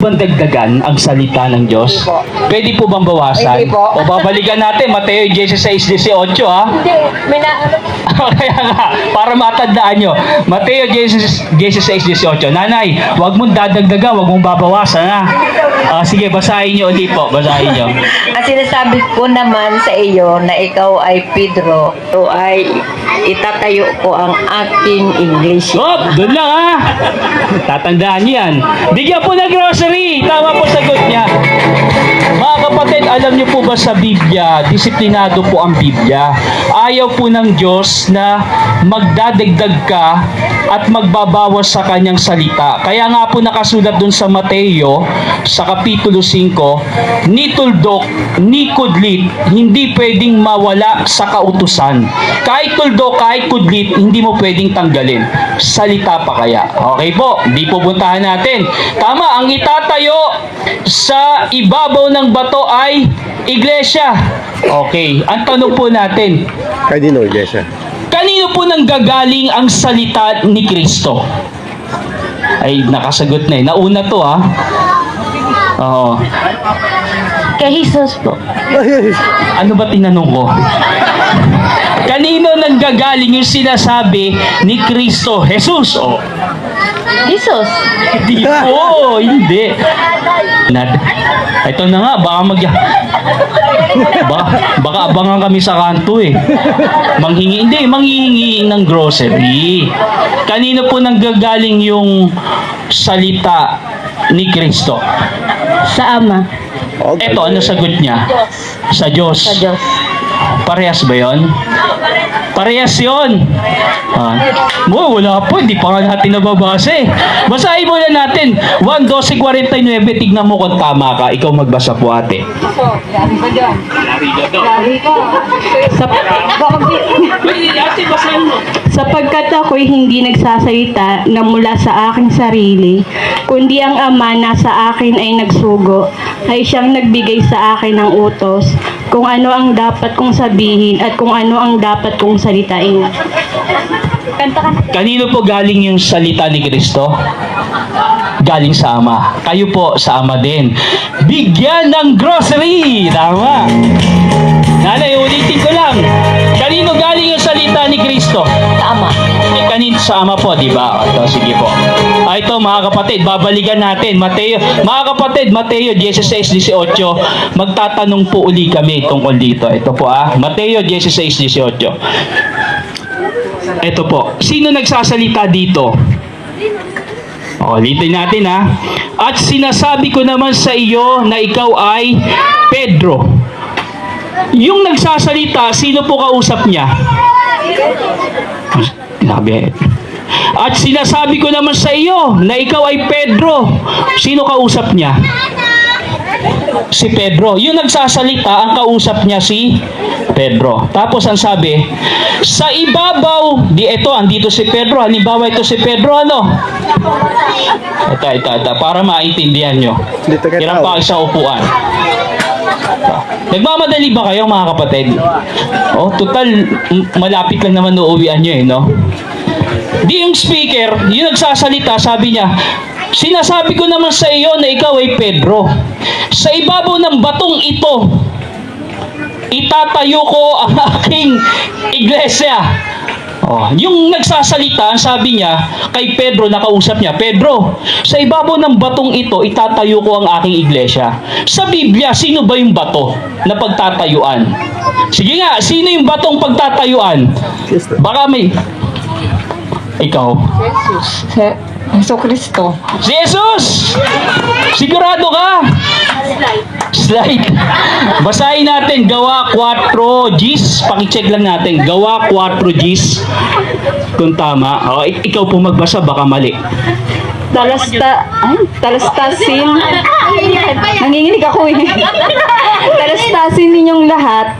bang dagdagan ang salita ng Diyos? Hindi po. Pwede po bang bawasan? Hindi po. O babalikan natin, Mateo 16.18 ha? Hindi, may na, Kaya nga, para matandaan nyo. Mateo 16.18 Nanay, wag mong dadagdagan, wag mong babawasan ha? Ah, sige, basahin nyo ulit po. Basahin nyo. Ang sinasabi ko naman sa iyo na ikaw ay Pedro, to ay itatayo ko ang aking English. Stop! Doon lang ha! Tatandaan niyo yan. Bigyan po ng grocery! Tama po sagot niya. Mga kapatid, alam niyo po ba sa Biblia, disiplinado po ang Biblia. Ayaw po ng Diyos na magdadagdag ka at magbabawas sa kanyang salita. Kaya nga po nakasulat dun sa Mateo, sa Kapitulo 5, ni tuldok, ni kudlit, hindi pwedeng mawala sa kautusan. Kahit tuldok, kahit kudlit, hindi mo pwedeng tanggalin. Salita pa kaya. Okay po, hindi pupuntahan natin. Tama, ang itatayo sa ibabaw ng bato ay iglesia. Okay, ang tanong po natin, Cardinal Iglesia. Kanino po nang gagaling ang salita ni Kristo? Ay, nakasagot na eh. Nauna to ha. Oo. Kay Jesus po. Ano ba tinanong ko? Kanino nang gagaling yung sinasabi ni Kristo? Jesus. Oh. Jesus. Hindi po. Hindi. Nad. Ito na nga, baka mag... Ba, baka abangan kami sa kanto eh. Manghingi, hindi, manghihingi ng grocery. Kanino po nang gagaling yung salita ni Kristo? Sa Ama. Eto, ano sagot niya? Sa Diyos. Sa Diyos. Parehas ba yon? Parehas yon. Ah. Mo, wala po, hindi pa nga natin nababasa eh. Basahin muna natin. 1.12.49, tignan mo kung tama ka. Ikaw magbasa po ate. Sa, Ate, basahin mo. sapagkat ako'y hindi nagsasalita na mula sa aking sarili, kundi ang Ama na sa akin ay nagsugo, ay siyang nagbigay sa akin ng utos kung ano ang dapat kong sabihin at kung ano ang dapat kong salitain. Kanta ka. Kanino po galing yung salita ni Kristo? Galing sa Ama. Kayo po sa Ama din. Bigyan ng grocery! Tama. Nanay, ulitin ko sa Ama po, di ba? Ito, sige po. Ah, ito, mga kapatid, babalikan natin. Mateo, mga kapatid, Mateo 16.18. Magtatanong po uli kami tungkol dito. Ito po ah. Mateo 16.18. Ito po. Sino nagsasalita dito? O, ulitin natin ha. At sinasabi ko naman sa iyo na ikaw ay Pedro. Yung nagsasalita, sino po kausap niya? Grabe. At sinasabi ko naman sa iyo na ikaw ay Pedro. Sino kausap niya? Si Pedro. Yung nagsasalita, ang kausap niya si Pedro. Tapos ang sabi, sa ibabaw, di ito, andito si Pedro. Halimbawa ito si Pedro, ano? Ito, ito, ito. Para maintindihan nyo. Hirap pa sa upuan. Nagmamadali ba kayo mga kapatid? Oh, total, malapit lang naman uuwian nyo eh, no? Di yung speaker, yung nagsasalita, sabi niya, Sinasabi ko naman sa iyo na ikaw ay Pedro. Sa ibabaw ng batong ito, itatayo ko ang aking iglesia. Oh, yung nagsasalita, sabi niya kay Pedro, nakausap niya, Pedro, sa ibabaw ng batong ito, itatayo ko ang aking iglesia. Sa Biblia, sino ba yung bato na pagtatayuan? Sige nga, sino yung batong pagtatayuan? Baka may... Ikaw. Yeso Kristo. Si Jesus! Sigurado ka? Slide. Basahin natin, gawa 4 Gs. Pakicheck lang natin, gawa 4 Gs. Kung tama. O, ik- ikaw po magbasa, baka mali. Talasta, ay, talastasin. Nanginginig ako eh. talastasin ninyong lahat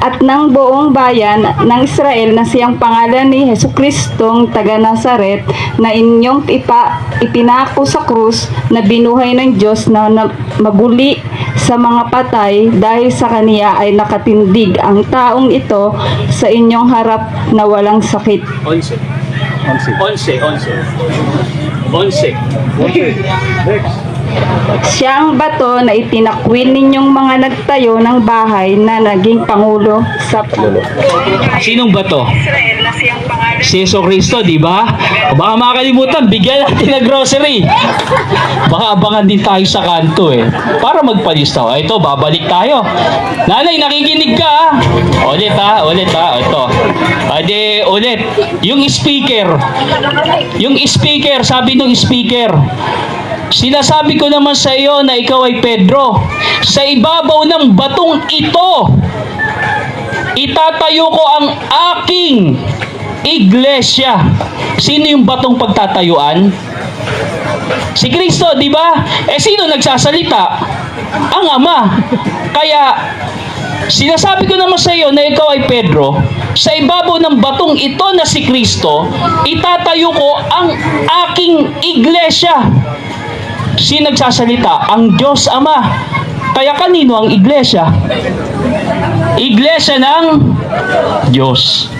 at ng buong bayan ng Israel na siyang pangalan ni Heso Kristong taga Nazaret na inyong ipa, ipinako sa krus na binuhay ng Diyos na, na maguli sa mga patay dahil sa kaniya ay nakatindig ang taong ito sa inyong harap na walang sakit. 11. 11, 11. 11. Next. Siyang bato na itinakwil ninyong mga nagtayo ng bahay na naging pangulo sa Sinong ba to? Si Yeso Cristo, di ba? Baka makakalimutan, bigyan natin ng grocery. Baka abangan din tayo sa kanto eh. Para magpalista. O, ito, babalik tayo. Nanay, nakikinig ka ha? Ulit ha, ulit ha. Ito. Ade, ulit. Yung speaker. Yung speaker, sabi nung speaker. Sinasabi ko naman sa iyo na ikaw ay Pedro. Sa ibabaw ng batong ito, itatayo ko ang aking iglesia. Sino yung batong pagtatayuan? Si Kristo, di ba? Eh sino nagsasalita? Ang Ama. Kaya sinasabi ko naman sa iyo na ikaw ay Pedro, sa ibabaw ng batong ito na si Kristo, itatayo ko ang aking iglesia. Sino nagsasalita? Ang Diyos Ama. Kaya kanino ang iglesia? Iglesia ng Diyos.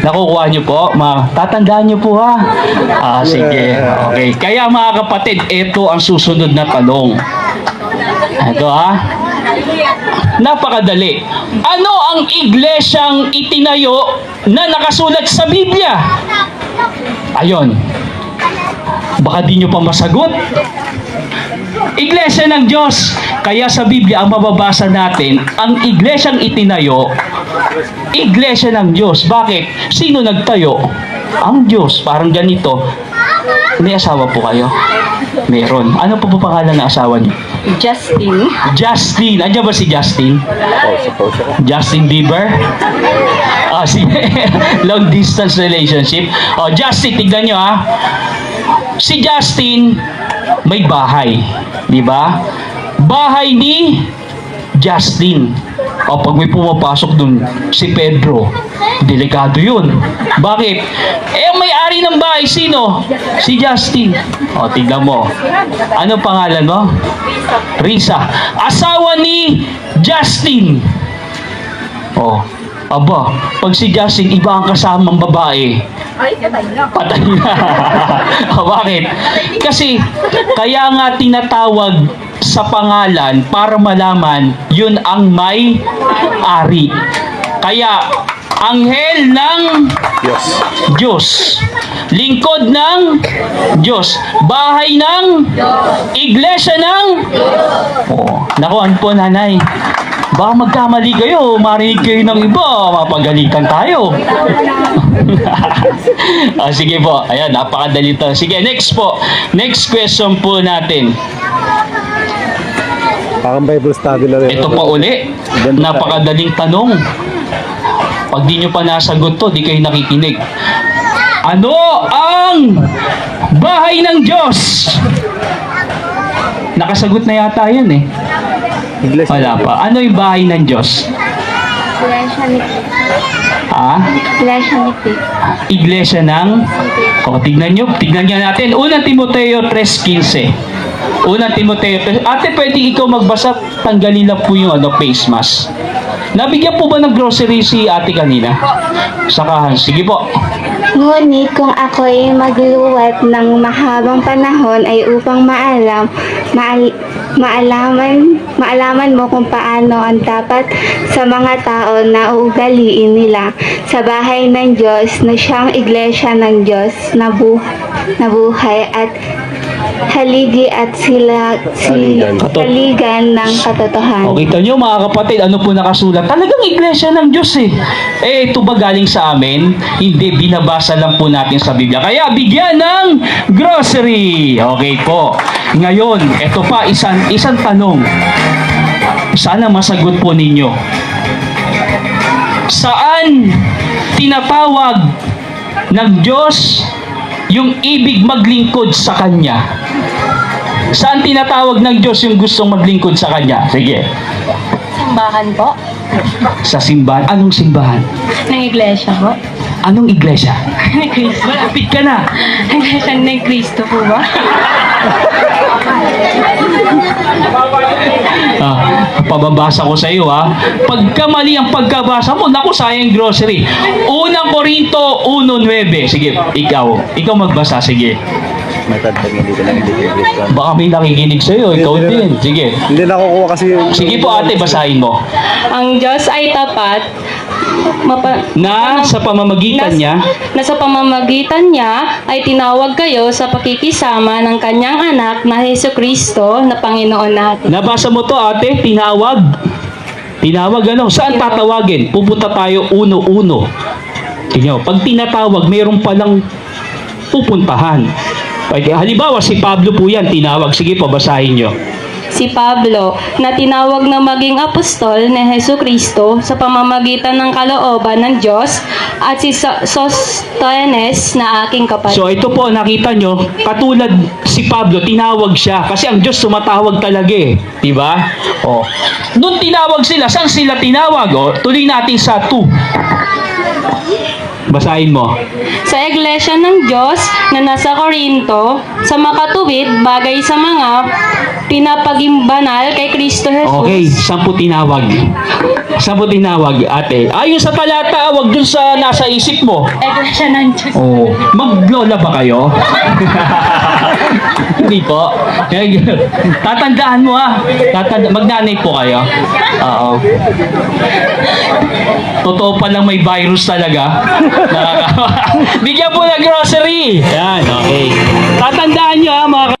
Nakukuha niyo po, mga tatandaan niyo po ha. Ah, sige. Okay. Kaya mga kapatid, ito ang susunod na tanong. Ito ha. Napakadali. Ano ang iglesyang itinayo na nakasulat sa Biblia? Ayon. Baka di nyo pa masagot. Iglesia ng Diyos. Kaya sa Biblia, ang mababasa natin, ang iglesyang itinayo, iglesia ng Diyos. Bakit? Sino nagtayo? Ang Diyos. Parang ganito. May asawa po kayo? Meron. Ano po po pangalan ng asawa niyo? Justin. Justin. Andiyan ba si Justin? Justin Bieber? Ah, si long distance relationship. Oh, Justin, tignan nyo ha. Si Justin may bahay, di ba? Bahay ni Justin. O pag may pumapasok dun si Pedro, delikado yun. Bakit? Eh, may-ari ng bahay, sino? Si Justin. O, tignan mo. Ano pangalan mo? Risa. Asawa ni Justin. Oh, aba, pag si Justin iba ang kasamang babae, patay na. oh, bakit? Kasi, kaya nga tinatawag sa pangalan para malaman yun ang may ari. Kaya, anghel ng Yes. Diyos. Lingkod ng Diyos. Bahay ng Iglesia ng Oh, naku, ano po nanay? Baka magkamali kayo, marinig kayo ng iba, mapagalitan tayo. ah, sige po, ayan, napakadali to. Sige, next po. Next question po natin. Parang Bible study lang yun. Ito pa uli, napakadaling tanong. Pag di nyo pa nasagot to, di kayo nakikinig. Ano ang bahay ng Diyos? Nakasagot na yata yan eh. Iglesia. Wala pa. Ano yung bahay ng Diyos? Iglesia ni Ha? Iglesia ni Pete. Iglesia ng... O, tignan nyo. Tignan nyo natin. Unang Timoteo 3.15. Unang Timoteo 3. Ate, pwede ikaw magbasa. Tanggalin lang po yung ano, face mask. Nabigyan po ba ng grocery si ate kanina? Sakahan. Sige po. Ngunit kung ako'y magluwat ng mahabang panahon ay upang maalam, maal, maalaman, maalaman mo kung paano ang tapat sa mga tao na uugaliin nila sa bahay ng Diyos na siyang iglesia ng Diyos na, bu, na buhay at haligi at sila si, Haligan. haligan ng katotohanan. O, kita nyo mga kapatid, ano po nakasulat? Talagang iglesia ng Diyos eh. Eh, ito ba galing sa amin? Hindi, binabasa lang po natin sa Biblia. Kaya, bigyan ng grocery. Okay po. Ngayon, ito pa, isang, isang tanong. Sana masagot po ninyo. Saan tinatawag ng Diyos yung ibig maglingkod sa Kanya? Saan tinatawag ng Diyos yung gustong maglingkod sa Kanya? Sige. Simbahan po. Sa simbahan. Anong simbahan? Ng iglesia po. Anong iglesia? Ni Cristo. Malapit ka na. Iglesia ni Cristo po ba? Ah, pababasa ko sa iyo ha. Pagka mali ang pagkabasa mo, naku sayang grocery. Unang Korinto 1.9. Sige, ikaw. Ikaw magbasa, sige. method pag hindi Christian. Baka may nakikinig sa'yo, ikaw Hindi, din. Sige. Hindi nakukuha kasi. Sige po ate, basahin mo. Ang Diyos ay tapat, mapa, Na sa pamamagitan nas- niya, na sa pamamagitan niya ay tinawag kayo sa pakikisama ng kanyang anak na Heso Kristo na Panginoon natin. nabasa mo to ate, tinawag. Tinawag ano? Saan tatawagin? Pupunta tayo uno-uno. Tingnan pag tinatawag, mayroon palang pupuntahan. Halimbawa, si Pablo po yan, tinawag. Sige po, basahin nyo. Si Pablo na tinawag na maging apostol ni Heso Kristo sa pamamagitan ng kalooban ng Diyos at si So- Sostenes na aking kapatid. So ito po, nakita nyo, katulad si Pablo, tinawag siya. Kasi ang Diyos sumatawag talaga eh. Diba? O. Nung tinawag sila, saan sila tinawag? O, tuloy natin sa 2. Basahin mo. sa iglesia ng Diyos na nasa Korinto sa makatuwid bagay sa mga pinapaging banal kay Kristo Jesus. Okay, saan po tinawag? Saan po tinawag, ate? Ayon sa talata, wag dun sa nasa isip mo. Iglesia ng Diyos. Oh, maglola ba kayo? Hindi po. Tatandaan mo ah. Tatanda magnanay po kayo. Oo. Totoo pa lang may virus talaga. Bigyan po ng grocery. Yan, okay. Tatandaan nyo ah, mga